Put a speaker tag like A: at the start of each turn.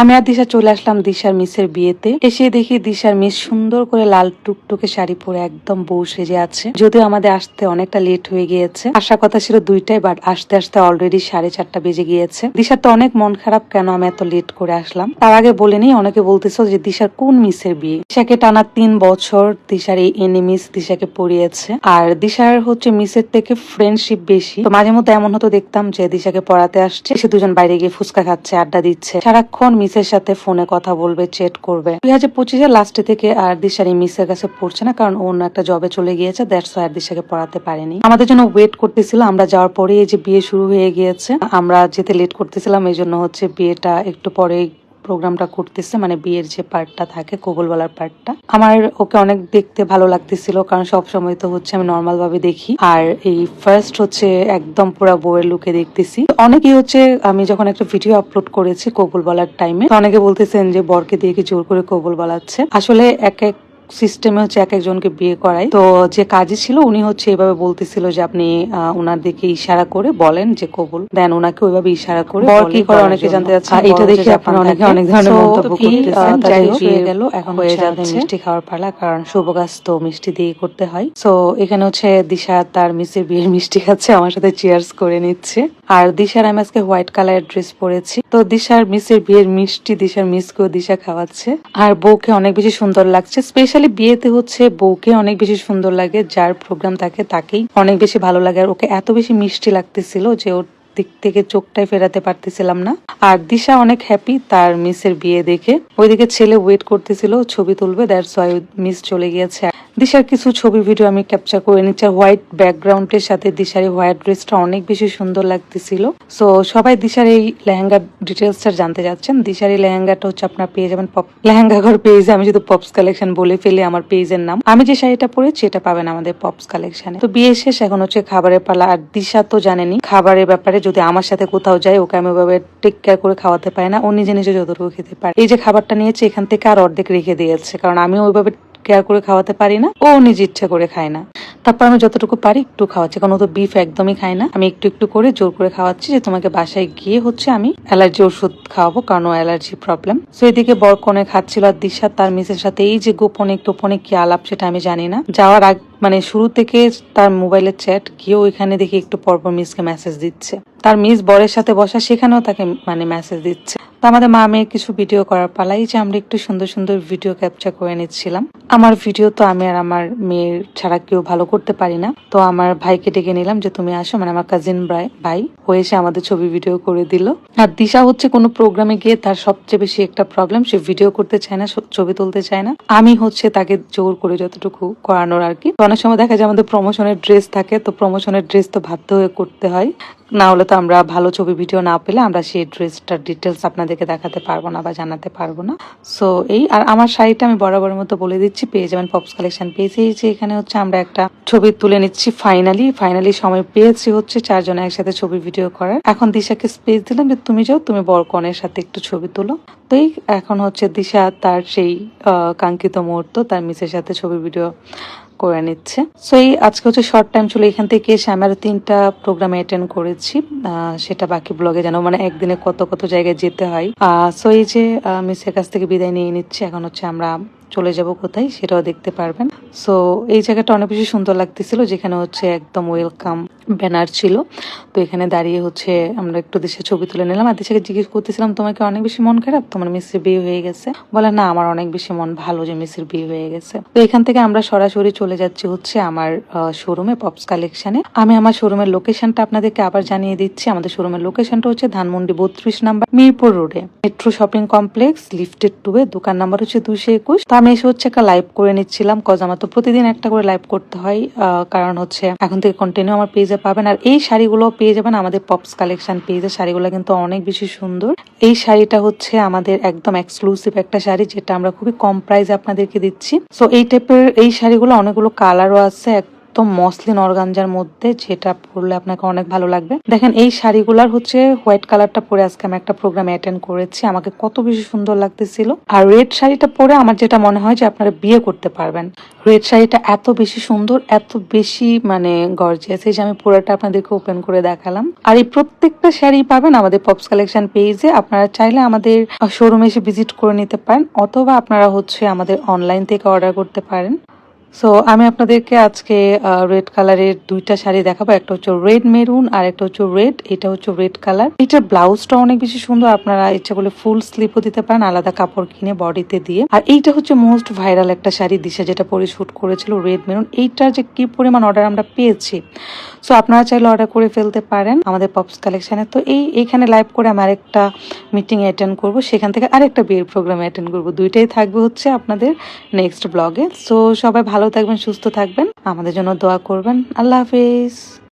A: আমি আর দিশা চলে আসলাম দিশার মিসের বিয়েতে। এসে দেখি দিশার মিস সুন্দর করে লাল টুকটুকে শাড়ি পরে একদম বউ সেজে আছে। যদিও আমাদের আসতে অনেকটা লেট হয়ে গিয়েছে। আসার কথা ছিল দুইটাই বাট আসতে আসতে অলরেডি সাড়ে চারটা বেজে গিয়েছে। দিশার তো অনেক মন খারাপ, কেন আমি এত লেট করে আসলাম? তার আগে বলে বলিনি, অনেকে বলতেছো যে দিশার কোন মিসের বিয়ে? দিশাকে টানা তিন বছর দিশার এই এনিমিস দিশাকে পড়িয়েছে। আর দিশার হচ্ছে মিসের থেকে ফ্রেন্ডশিপ বেশি। তো মাঝে মধ্যে এমন হতো দেখতাম যে দিশাকে পড়াতে আসছে। সে দুজন বাইরে গিয়ে ফুচকা খাচ্ছে, আড্ডা দিচ্ছে। সারাক্ষণ মিসের সাথে ফোনে কথা বলবে চেট করবে। দুই হাজার পঁচিশের লাস্টে থেকে আর দিশারি মিসের কাছে পড়ছে না, কারণ অন্য একটা জবে চলে গিয়েছে দ্যাটস আর দিশাকে পড়াতে পারেনি। আমাদের জন্য ওয়েট করতেছিল, আমরা যাওয়ার পরে এই যে বিয়ে শুরু হয়ে গিয়েছে, আমরা যেতে লেট করতেছিলাম, এই জন্য হচ্ছে বিয়েটা একটু পরে প্রোগ্রামটা করতেছে মানে বিয়ের যে পার্টটা থাকে, কোগলওয়ালার পার্টটা আমার ওকে অনেক দেখতে ভালো লাগতেছিল, কারণ সব সময় তো হচ্ছে আমি নর্মাল ভাবে দেখি। আর এই ফার্স্ট হচ্ছে একদম পুরা বউয়ের লুকে দেখতেছি। অনেকেই হচ্ছে, আমি যখন একটা ভিডিও আপলোড করেছি কোগলওয়ালার টাইমে অনেকে বলতেছেন যে বরকে দিয়ে কি জোর করে কোগল বলাচ্ছে আসলে এক এক সিস্টেমে হচ্ছে এক একজনকে বিয়ে করাই। তো যে কাজী ছিল উনি হচ্ছে এভাবে বলতেছিল যে আপনি ওনার দিকে ইশারা করে বলেন যে কবুল। দেন ওনাকে ওইভাবে ইশারা করে বর কি করে অনেকে জানতে চাচ্ছে এটা দেখে আপনারা অনেকে অনেক ধরনের মন্তব্য করতেছেন। যাই হয়ে গেল। এখন হয়ে যাবে মিষ্টি খাওয়ার পালা কারণ শুভ কাজ তো মিষ্টি দিয়ে করতে হয়। সো এখানে হচ্ছে দিশা তার মিসের বিয়ের মিষ্টি খাচ্ছে আমার সাথে চিয়ার্স করে নিচ্ছে। আর দিশার আমি আজকে হোয়াইট কালারের ড্রেস পরেছি। তো দিশার মিসের বিয়ের মিষ্টি দিশার মিসকেও দিশা খাওয়াচ্ছে। আর বউকে অনেক বেশি সুন্দর লাগছে স্পেশালি বিয়েতে হচ্ছে বউকে অনেক বেশি সুন্দর লাগে, যার প্রোগ্রাম থাকে তাকেই অনেক বেশি ভালো লাগে। আর ওকে এত বেশি মিষ্টি লাগতেছিল যে ওর দিক থেকে চোখটাই ফেরাতে পারতেছিলাম না। আর দিশা অনেক হ্যাপি তার মিসের বিয়ে দেখে। ওইদিকে ছেলে ওয়েট করতেছিল, ছবি তুলবে দ্যাটস ওয়াই মিস চলে গিয়েছে। দিশার কিছু ছবি ভিডিও আমি ক্যাপচার করে নিচ্ছি। হোয়াইট ব্যাকগ্রাউন্ডের সাথে দিশার এই হোয়াইট ড্রেসটা অনেক বেশি সুন্দর লাগতেছিল। সো সবাই দিশার এই লেহেঙ্গার ডিটেলসটা জানতে যাচ্ছেন। দিশার এই লেহেঙ্গাটা হচ্ছে আপনার পেয়ে যাবেন পপ লেহেঙ্গা ঘর পেজে আমি যদি পপস কালেকশন বলে ফেলি আমার পেজের নাম। আমি যে শাড়িটা পরেছি এটা পাবেন আমাদের পপস কালেকশনে তো বিয়ে শেষ, এখন হচ্ছে খাবারের পালা। আর দিশা তো জানেনি, খাবারের ব্যাপারে যদি আমার সাথে কোথাও যায়, ওকে আমি ওইভাবে টেক কেয়ার করে খাওয়াতে পারি না। ও নিজে নিজে যতটুকু খেতে পারে। এই যে খাবারটা নিয়েছে, এখান থেকে আর অর্ধেক রেখে দিয়েছে। কারণ আমি ওইভাবে কেয়ার করে খাওয়াতে পারি না, ও নিজে ইচ্ছা করে খায় না। তারপর আমি যতটুকু পারি একটু খাওয়াচ্ছি, কারণ ও তো বিফ একদমই খায় না। আমি একটু একটু করে জোর করে খাওয়াচ্ছি যে তোমাকে বাসায় গিয়ে হচ্ছে আমি অ্যালার্জি ওষুধ খাওয়াবো, কারণ ও অ্যালার্জি প্রবলেম সো এদিকে বরকনে খাচ্ছিল আর দিশা তার মিসের সাথে, এই যে গোপনে গোপনে কি আলাপ সেটা আমি জানি না। যাওয়ার আগ মানে শুরু থেকে তার মোবাইলের চ্যাট গিয়েও এখানে দেখি একটু পরপর মিসকে মেসেজ দিচ্ছে। তার মিস বরের সাথে বসা, সেখানেও তাকে মানে মেসেজ দিচ্ছে। তো আমাদের মা মেয়ের কিছু ভিডিও করার পালাই, যে আমরা একটু সুন্দর সুন্দর ভিডিও ক্যাপচার করে নিচ্ছিলাম। আমার ভিডিও তো আমি আর আমার মেয়ের ছাড়া কেউ ভালো করতে পারি না। তো আমার ভাইকে ডেকে নিলাম যে, তুমি আসো। মানে আমার কাজিন ভাই এসে আমাদের ছবি ভিডিও করে দিল। আর দিশা হচ্ছে কোনো প্রোগ্রামে গিয়ে তার সবচেয়ে বেশি একটা প্রবলেম সে ভিডিও করতে চায় না ছবি তুলতে চায় না। আমি হচ্ছে তাকে জোর করে যতটুকু করানোর আর কি। অনেক সময় দেখা যায় আমাদের প্রমোশনের ড্রেস থাকে, তো প্রমোশনের ড্রেস তো বাধ্য হয়ে করতে হয়। না হলে তো আমরা ভালো ছবি ভিডিও না পেলে আমরা সেই ড্রেসটার ডিটেলস আপনাদেরকে দেখাতে পারব না বা জানাতে পারব না। সো এই আর আমার শাড়িটা আমি বরাবরের মতো বলে দিচ্ছি, পেয়ে যাবেন পপস কালেকশন পেয়েছি যে এখানে হচ্ছে আমরা একটা ছবি তুলে নিচ্ছি ফাইনালি ফাইনালি সময় পেয়েছি হচ্ছে চারজনে একসাথে ছবি ভিডিও করার। এখন দিশাকে স্পেস দিলাম যে তুমি যাও, তুমি বরকনের সাথে একটু ছবি তুলো। তো এই এখন হচ্ছে দিশা তার সেই কাঙ্ক্ষিত মুহূর্ত, তার মিসের সাথে ছবি ভিডিও করে নিচ্ছে। সো এই আজকে হচ্ছে শর্ট টাইম ছিল এখান থেকে এসে আমি আরও তিনটা প্রোগ্রাম অ্যাটেন্ড করেছি। সেটা বাকি ব্লগে জানো মানে একদিনে কত কত জায়গায় যেতে হয়। সো এই যে মিসের কাছ থেকে বিদায় নিয়ে নিচ্ছি। এখন হচ্ছে আমরা চলে যাব কোথায় সেটাও দেখতে পারবেন। সো এই জায়গাটা অনেক বেশি সুন্দর লাগতেছিল, যেখানে হচ্ছে একদম ওয়েলকাম ব্যানার ছিল। তো এখানে দাঁড়িয়ে হচ্ছে আমরা একটু দেশে ছবি তুলে নিলাম। আর দেশে জিজ্ঞেস করতেছিলাম তোমাকে অনেক বেশি মন খারাপ? তোমার মিসের বিয়ে হয়ে গেছে? বলে, না, আমার অনেক বেশি মন ভালো যে মিসের বিয়ে হয়ে গেছে। তো এখান থেকে আমরা সরাসরি চলে যাচ্ছি হচ্ছে আমার শোরুমে পপস কালেকশনে আমি আমার শোরুমের লোকেশনটা আপনাদেরকে আবার জানিয়ে দিচ্ছি। আমাদের শোরুমের লোকেশনটা হচ্ছে ধানমন্ডি বত্রিশ নাম্বার মিরপুর রোডে metro shopping complex lifted two A দোকান নাম্বার হচ্ছে দুশো একুশ। তো আমি এসে হচ্ছে একটা লাইভ করে নিচ্ছিলাম। কজ আমার তো প্রতিদিন একটা করে লাইভ করতে হয়। কারণ হচ্ছে এখন থেকে কন্টিনিউ আমার পেজে পাবেন। আর এই শাড়িগুলো পেয়ে যাবেন আমাদের পপস কালেকশন পেজে শাড়িগুলো কিন্তু অনেক বেশি সুন্দর। এই শাড়িটা হচ্ছে আমাদের একদম এক্সক্লুসিভ একটা শাড়ি, যেটা আমরা খুবই কম প্রাইসে আপনাদেরকে দিচ্ছি। সো এই টাইপের এই শাড়িগুলো অনেকগুলো কালারও আছে। একদম মসলিন অর্গানজার মধ্যে যেটা পরলে আপনাকে অনেক ভালো লাগবে। দেখেন, এই শাড়িগুলার হচ্ছে হোয়াইট কালারটা পরে আজকে আমি একটা প্রোগ্রামে অ্যাটেন্ড করেছি। আমাকে কত বেশি সুন্দর লাগতেছিল। আর রেড শাড়িটা পরে আমার যেটা মনে হয় যে আপনারা বিয়ে করতে পারবেন। রেড শাড়িটা এত বেশি সুন্দর, এত বেশি মানে গর্জিয়াস এই যে আমি পুরোটা আপনাদেরকে ওপেন করে দেখালাম। আর এই প্রত্যেকটা শাড়ি পাবেন আমাদের পপস কালেকশন পেজে আপনারা চাইলে আমাদের শোরুমে এসে ভিজিট করে নিতে পারেন, অথবা আপনারা হচ্ছে আমাদের অনলাইন থেকে অর্ডার করতে পারেন। সো আমি আপনাদেরকে আজকে রেড কালারের দুইটা শাড়ি দেখাবো। একটা হচ্ছে রেড মেরুন আর একটা হচ্ছে রেড এটা হচ্ছে রেড কালার এটার ব্লাউজটা অনেক বেশি সুন্দর। আপনারা ইচ্ছা করলে ফুল স্লিপও দিতে পারেন, আলাদা কাপড় কিনে বডিতে দিয়ে। আর এইটা হচ্ছে মোস্ট ভাইরাল একটা শাড়ি, দিশা, যেটা পরে শুট করেছিল রেড মেরুন এইটার যে কি পরিমাণ অর্ডার আমরা পেয়েছি। সো আপনারা চাইলে অর্ডার করে ফেলতে পারেন আমাদের পপস কালেকশানে তো এই, এখানে লাইভ করে আমি আরেকটা মিটিং অ্যাটেন্ড করব, সেখান থেকে আরেকটা বিয়ের প্রোগ্রাম অ্যাটেন্ড করব। দুইটাই থাকবে হচ্ছে আপনাদের নেক্সট ব্লগে সো সবাই ভালো থাকবেন, সুস্থ থাকবেন। আমাদের জন্য দোয়া করবেন। আল্লাহ হাফিজ।